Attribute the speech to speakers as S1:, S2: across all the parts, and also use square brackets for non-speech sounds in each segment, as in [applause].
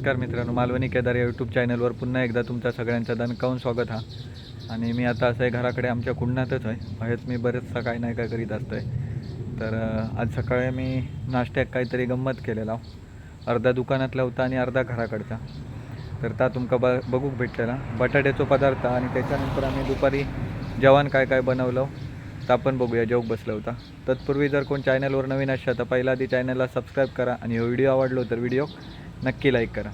S1: नमस्कार मित्रांनो मालवणी केदार या यूट्यूब चॅनलवर पुन्हा एकदा तुमच्या सगळ्यांचं दणकावून स्वागत हा. आणि मी आता असं आहे घराकडे आमच्या कुंडणातच आहे. बाहेरच मी बरेचसा काय नाही काय करीत असतो आहे तर आज सकाळी मी नाश्त्यात काहीतरी गंमत केलेला. अर्धा दुकानातला होता आणि अर्धा घराकडचा. तर ता तुमका ब बघूक भेटलेला. बटाट्याचो पदार्थ आणि त्याच्यानंतर आम्ही दुपारी जेवण काय काय बनवलं तर आपण बघूया जेवक बसला होता. तत्पूर्वी जर कोण चॅनलवर नवीन असाल तर पहिला आधी चॅनलला सबस्क्राईब करा. आणि हो, व्हिडिओ आवडलो तर व्हिडिओ नक्की लाईक करा.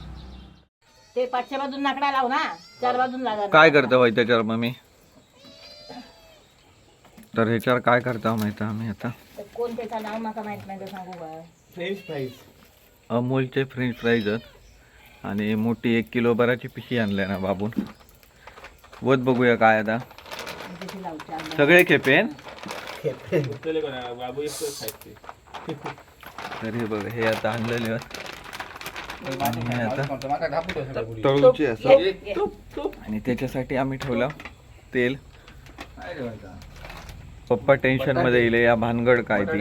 S2: ते पाचशे बाजून नाकडा लाव ना चार बाजून लागा
S1: काय करतो भाई त्याच्यावर मग मी तर ह्याच्यावर काय करता माहिती आहे आम्ही आता?
S2: तर कोण त्याचं नाव माका माहीत नाही तर सांगू का
S3: फ्रेंच फ्राईज
S1: अमूलचे फ्रेंच फ्राईज आहेत. आणि मोठी एक किलो बराची पिशी आणल्या ना बाबून. वत बघूया काय आता. सगळे खेपेन?
S3: चले कोणा बाबू एकच खायचे.
S1: तर हे बघ हे आता आणलेले आहेत. असं आणि त्याच्यासाठी आम्ही ठेवलं तेल. पप्पा टेन्शनमध्ये येईल या भानगड काय ती?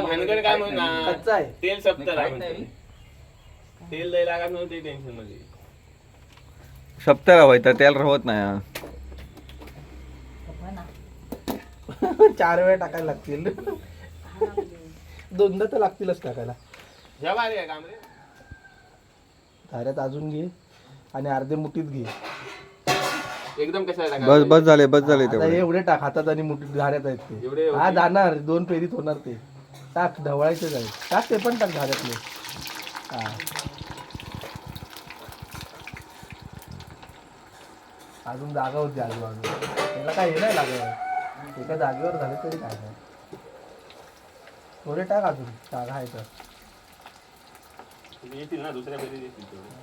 S3: भानगड काय म्हणणार तेल सप्तर तेल लय लागत नव्हते
S1: टेन्शनमध्ये हवाय तर त्याला राहत नाही [laughs]
S4: चार वेळा टाकायला लागतील. [laughs] दोनदा तर लागतीलच टाकायला.
S3: ह्या भारी आहे काम रे
S4: धाऱ्यात अजून घे आणि अर्धे मुठीत घे.
S3: एकदम कशाला
S1: बस बस झाले बस झाले
S4: आता
S1: तेवढे.
S4: एवढे टाक हातात आणि मुठीत धाऱ्यात आहेत ते.
S3: एवढे
S4: हा जाणार दोन फेरीत होणार ते. टाक ढवळायचेच आहे. टाक ते पण टाक धाऱ्यातले. हा. अजून जागा होती आजूबाजू त्याला काय हे नाही लागत. एका जागेवर झाले तरी काय नाही. थोडे टाक अजून जागा आहे तर.
S3: येतील ना दुसऱ्या फेरीत येतील तेवढे.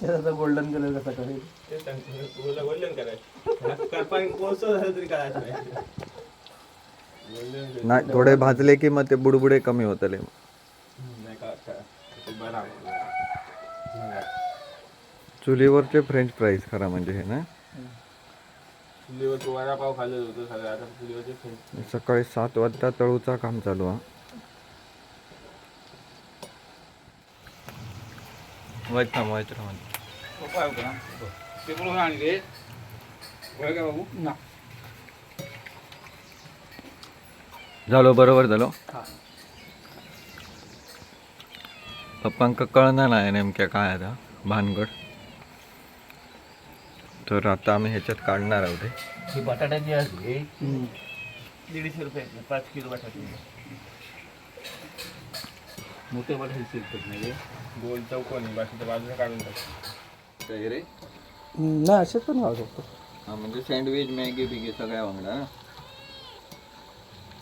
S4: त्याचा गोल्डन कलर कसा करेल
S3: ते सांगते, तुला golden करायचं. झालं तरी नाही.
S1: थोडे भाजले की मग ते बुडबुडे कमी होतले
S3: नाही का- का- ते बरं आहे.
S1: चुलीवरचे फ्रेंच फ्राईज खरा म्हणजे हे ना
S3: चुलीवर वडापाव खाल्लं होतं सगळं. आता चुलीवरचे फ्रेंच
S1: सकाळी सात वाजता तळूचा काम चालू हा. वाईट थांब वाईट थांब झालो बरोबर झालो? पप्पांका कळणार नाही नेमक्या काय आता भानगड. तर आता आम्ही ह्याच्यात काढणार आहोत हे.
S3: ही बटाट्याची असते दीडशे रुपये पाच किलो बटाटे मोठे बटाटे शिरतात नाही गोल चौकोनी बाकीच्या बाजूला काढून टाक.
S1: काय रे?
S4: नाही असेच पण खाऊ शकतो.
S1: हा म्हणजे सँडविच मॅगी बिगी सगळ्या वांगडा ना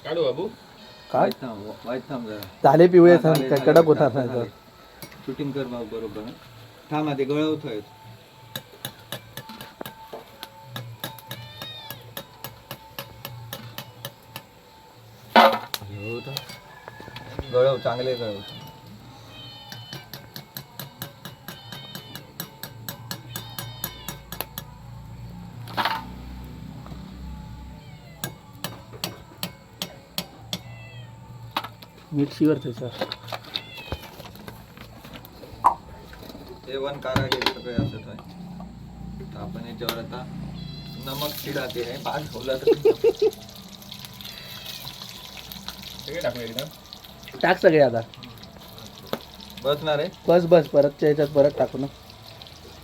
S3: काढू बाबू.
S4: काय?
S1: वाईट थांब वाईट थांब जरा.
S4: झाले पिवळे
S1: हा,
S4: कडक होणार नाही तर.
S1: शूटिंग कर भाऊ बरोबर. थांब आधी गळवतोय. गळव चांगले
S4: त्याच्या
S1: ते वन कारागिरी सगळे असत आहे तर आपण याच्यावर आता नमक चिडाते आहे पाच ठेवला तर.
S3: सगळे टाकू एकदम.
S4: टाक सगळे आता.
S1: बसणार आहे?
S4: बस बस परतच्या ह्याच्यात परत टाकू ना.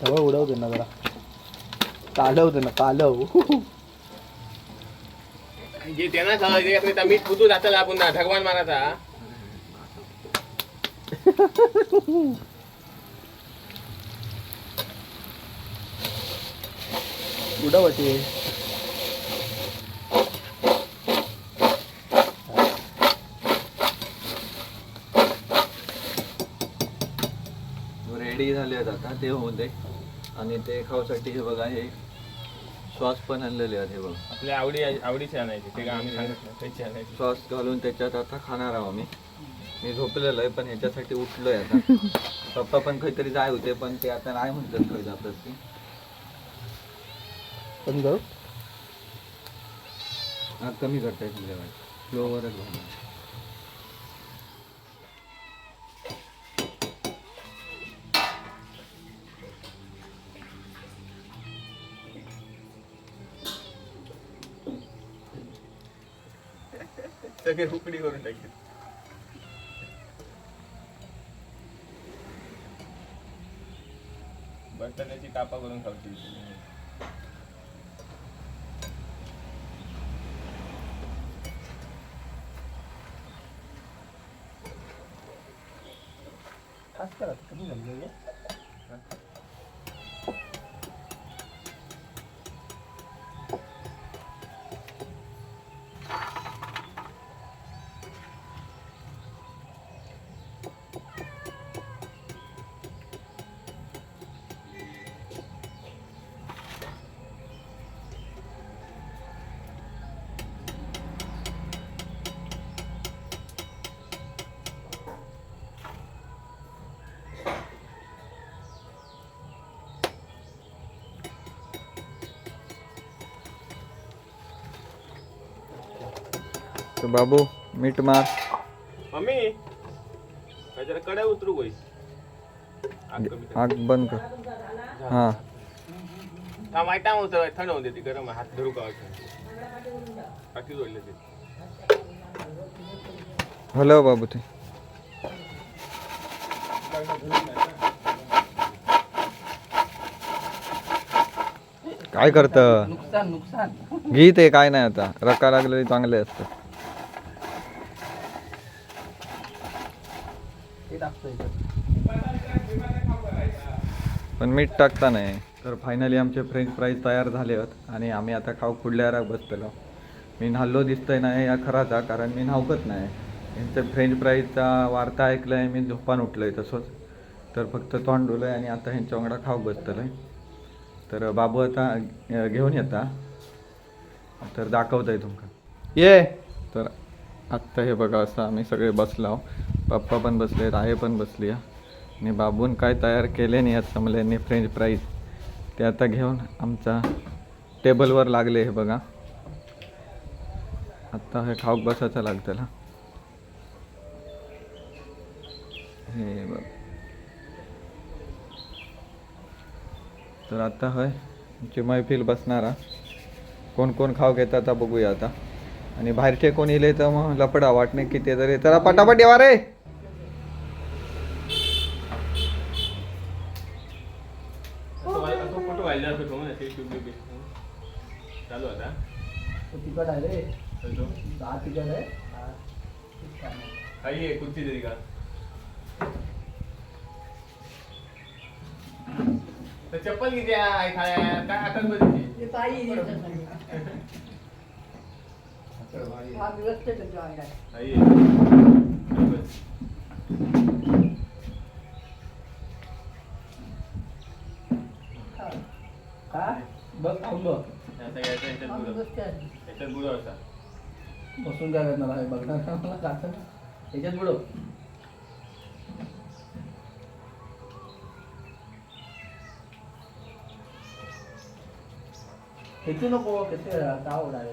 S4: तेव्हा उडवू दे ना जरा. कालव दे ना कालव.
S3: जे त्यांना सांगायचं मीठ फुटू जातं आपण ना भगवान मारायचा
S4: उडव असे
S1: रेडी झाले आहेत आता ते होऊन दे आणि ते खाऊसाठी हे बघा हे सॉस पण आणलेले आहेत हे बघ.
S3: आपल्या आवडी आवडीचे आणायचे ते काय आम्ही सांगत नाही त्याचे आणायचे.
S1: सॉस घालून त्याच्यात आता खाणार आहोत आम्ही. मी झोपलेलो आहे पण ह्याच्यासाठी उठलोय आता. पप्पा पण काहीतरी जाय होते पण ते आता नाही म्हणतात काही जातात ते
S4: पण जाऊ.
S1: हा कमी करताय संध्याकाळी. फ्लोवरच घालून
S3: सगळे उकडी करून टाकली. बटाट्याची कापा करून खावची
S1: तर बाबू मीठ मार
S3: मम्मी काय जरा कड्या उतरू गोई आग
S1: बंद कर हां
S3: हा माहिती आहे उतर थंड होऊन देते गरम आहे, हात धरू का बाकी जोडले ते
S1: हॅलो बाबू ते काय करत
S4: नुकसान नुकसान
S1: घी ते काय नाही आता रका लागलेली चांगले असतात
S4: ते टाकतो इथं
S1: पण मीठ टाकता नाही. तर फायनली आमचे फ्रेंच फ्राईज तयार झाले आहेत आणि आम्ही आता खाऊ फुडल्यावर बसलेलो. मी न्हाल्लो दिसतंय नाही या खराचा कारण मी न्हावकत नाही. यांचं फ्रेंच फ्राईजचा वार्ता ऐकलं आहे मी झोपान उठलो आहे तसंच. तर फक्त तोंड डोलं आणि आता ह्यांच्या वांगडा खाऊ बसतलं आहे तर बाबू आता घेऊन येता. तर दाखवत आहे तुमका. ये! तर आत्ता हे बघा असं आम्ही सगळे बसलो पप्पा पण बसले आई पण बसली आहे. आणि बाबून काय तयार केले नाही आहेत समल्यांनी फ्रेंच फ्राईज ते आता घेऊन आमच्या टेबलवर लागले हे बघा. आत्ता हे खाऊक बसायचं लागतं ना हे बघ. तर आता होय आमची मैफिल बसणारा कोण कोण खाऊ घेतात आता बघूया आता. आणि बाहेरचे कोण इले तर मग लपडा वाटणे किती तरी. चला पटापट येवा रे
S3: असं वाट- असं फोटो व्हायला असं ठेवून असे ट्यूब बिब चालू आता.
S4: तो तिकट आहे रे.
S3: तो?
S4: दहा तिकट आहे. हा.
S3: काही आहे कुठची तरी का? तर चप्पल किती आहे काय काय हातात बघितली
S2: ते पायी. [laughs] हा तो अंडा.
S3: काही आहे बस.
S4: काय बघ खाऊन बघ
S3: घ्यायचं, ह्याच्यात
S2: हा.
S3: ह्याच्यात असा.
S4: बसून काय करणार आहे? बघणार का मला खातं त्याच्यात बुडव. हेचू नको कसे का उडाले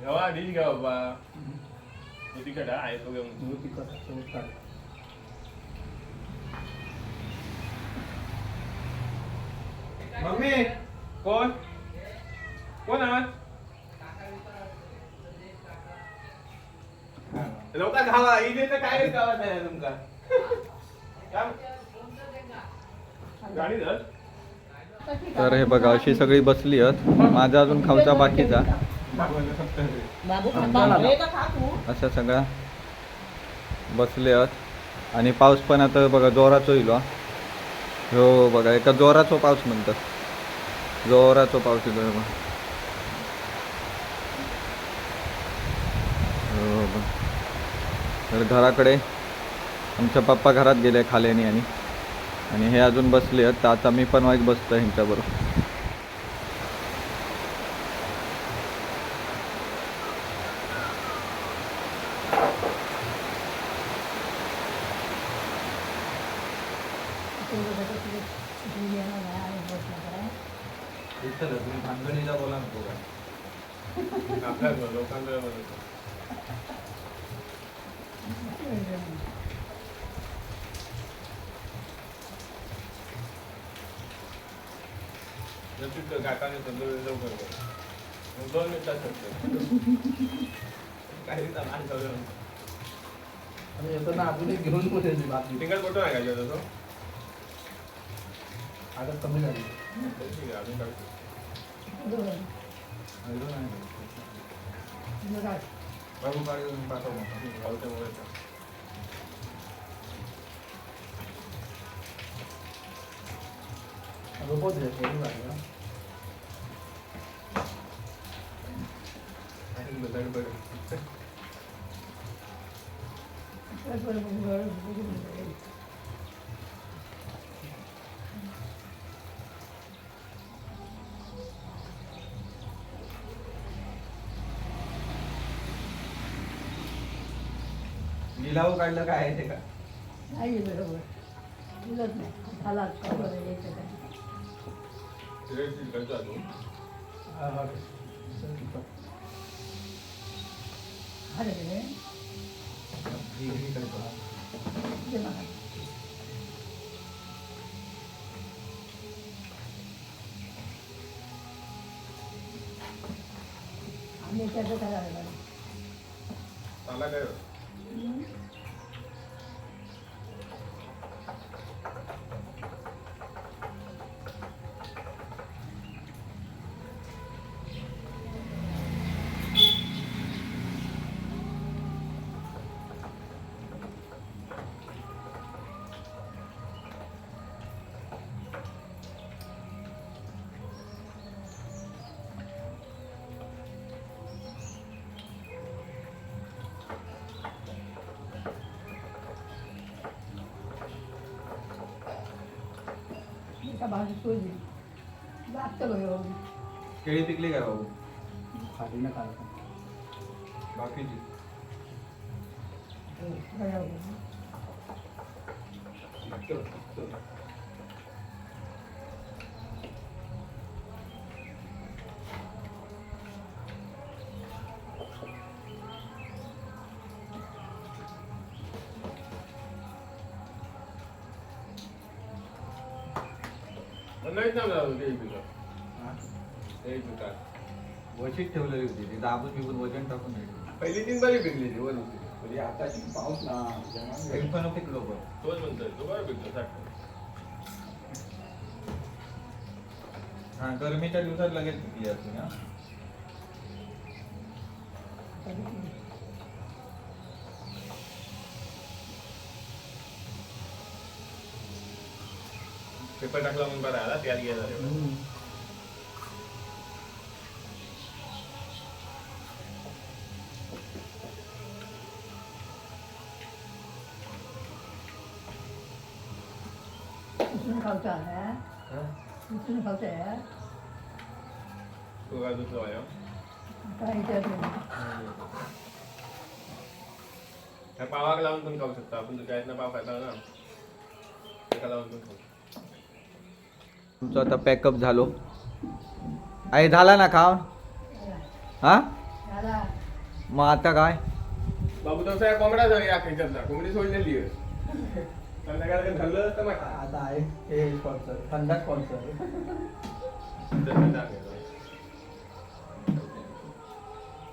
S3: घेवा डिश घ्या बाबा. तो तिकट हा, आहे तो घेऊन
S4: तिकट काढ.
S3: मम्मी कोण? कोण आहात लोका खावा इथे तर काय गावात नाही तुमका? काय? गाडी धर.
S1: तर हे बघा अशी सगळी बसली आहेत. माझा अजून खाऊचा बाकीचा. अशा सगळ्या बसले आहेत. आणि पाऊस पण आता बघा जोराचो येलो हा. बघा एका जोराचो पाऊस म्हणतात. जोराचो पाऊस येतो बघा. हो बघ. तर घराकडे आमच्या पप्पा घरात गेले खाल्याने आणि आणि हे अजून बसले आहेत. तर आता मी पण वाईट बसतो ह्यांच्याबरोबर. बोला
S3: काकाने लवकर दोन मिनिटात काही
S4: येताना अजून एक घेऊन येते बाकी.
S3: सिंगल फोटो नाही काढला तो?
S4: आता कमी झाली.
S3: Vamos para um para
S1: tomar. Olha o teu
S3: momento.
S4: 로봇 이렇게 있는 거 아니야?
S3: 아니, 뭐, 날 버려.
S2: 날 버려, 날 버려.
S1: लिलाव काढलं काय आहे ते का
S2: नाही बरोबर बोलत नाही मला आहे काय.
S4: हा, हा.
S2: अरे ते बघा. आम्ही त्याचं करायला.
S3: चांगला काय
S2: एका भाजी सोडली लागतं बघ एवढी.
S1: केळी पिकली काय बाबू
S4: खाली ना काढतो
S1: बाकीची
S2: बरोबर.
S3: ते ते पिकात
S1: वशीत ठेवलेली होती. ती दाबून बिबून वजन टाकून.
S3: पहिली तीन बरी पिकली ती वर होती.
S4: म्हणजे आताची पाऊस ना
S1: एक पण पिकलो पण
S3: तोच म्हणतोय तो बरं साठ
S1: हा गरमीच्या दिवसात लगेच पिकली असते ना?
S3: पेपर टाकला म्हणून बरं आला त्याला गेला.
S2: उचलून खावचा आहे. उचलून खावचा आहे.
S3: तो काय दुसरा आहे
S2: काय विचारत नाही.
S3: ह्या पावाक लावून पण खाऊ शकता. आपण तुझ्या ना पाव खायचा ना एका लावून पण खाऊ
S1: तुमचं आता पॅकअप झालो. आई झाला ना खाव? हा? मग आता काय?
S3: बाबू तसं या कोंबडा जाऊ या खेच्यातला कोंबडी सोडलेली आहे. संध्याकाळी धरलं तर मग.
S4: आता आहे. हे स्पॉन्सर थंडा स्पॉन्सर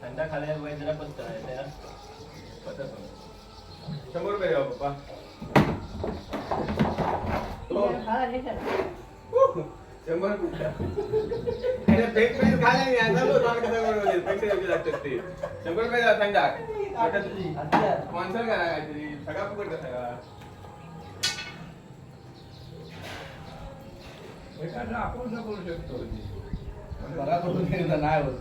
S3: थंडा खाल्या जरा पत्ता आहे त्या पत्ता शंभर रुपये द्यावा पप्पा हो.
S2: खाला नाही का?
S3: शंभर नाही आता कसं द्यावे लागतात ते. शंभर रुपये द्या थंडा स्पॉन्सर करा काहीतरी. सगळा फुकट का सगळा?
S5: आपण करू शकतो
S4: बघा करून गेलं नाही होत.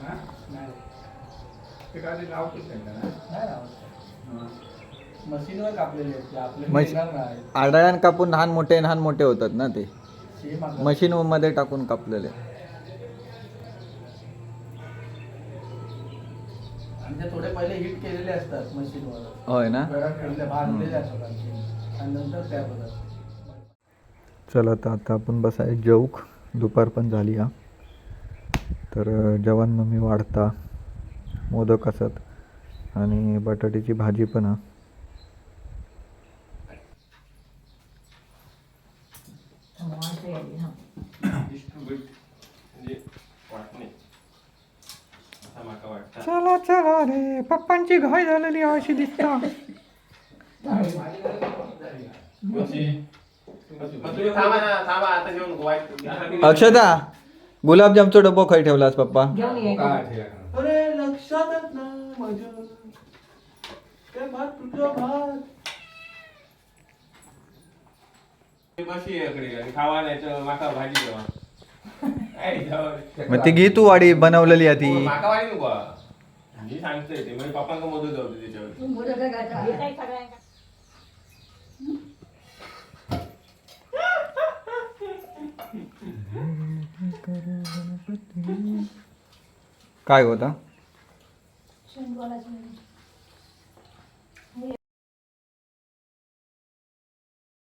S5: हा?
S4: नाही होत.
S5: ते काय लावतोच त्यांना ना.
S4: नाही राहत मशीनवर कापलेले आपले
S1: मश-
S4: येणार नाही.
S1: आडळ्यान कापून लहान मोठे लहान मोठे होतात ना ते. मशीन मध्ये टाकून कापलेले.
S4: थोडे पहिले हिट केलेले असतात मशीनवर
S1: होय ना?
S4: भाजलेले असतात आणखी. आणि नंतर त्या होतात
S1: चला तर आता आपण बसाय जेऊक दुपार पण झाली हा. तर अ, जेवण मी वाढता मोदक असत आणि बटाट्याची भाजी पण हा.
S2: आधी, हा.
S1: चला चला रे. पप्पांची घाय झालेली अशी दिसता.
S3: ना
S1: अक्षता गुलाबजामचा डबो खाई ठेवलास पप्पा.
S2: घेऊन ये
S4: अरे लक्षातच नाही माझ्या काय भात तुझं भात?
S3: बशी इकडे. आणि खावा नाही तर माका भाजी देवा काय जाऊ
S1: मग ती घे तू वाडी बनवलेली आहे ती.
S3: माका वाढी नको. हा. मी सांगतोय ते. म्हणजे पप्पांका मदत जाऊ त्याच्यावर.
S2: तू मोदक काय
S1: होता.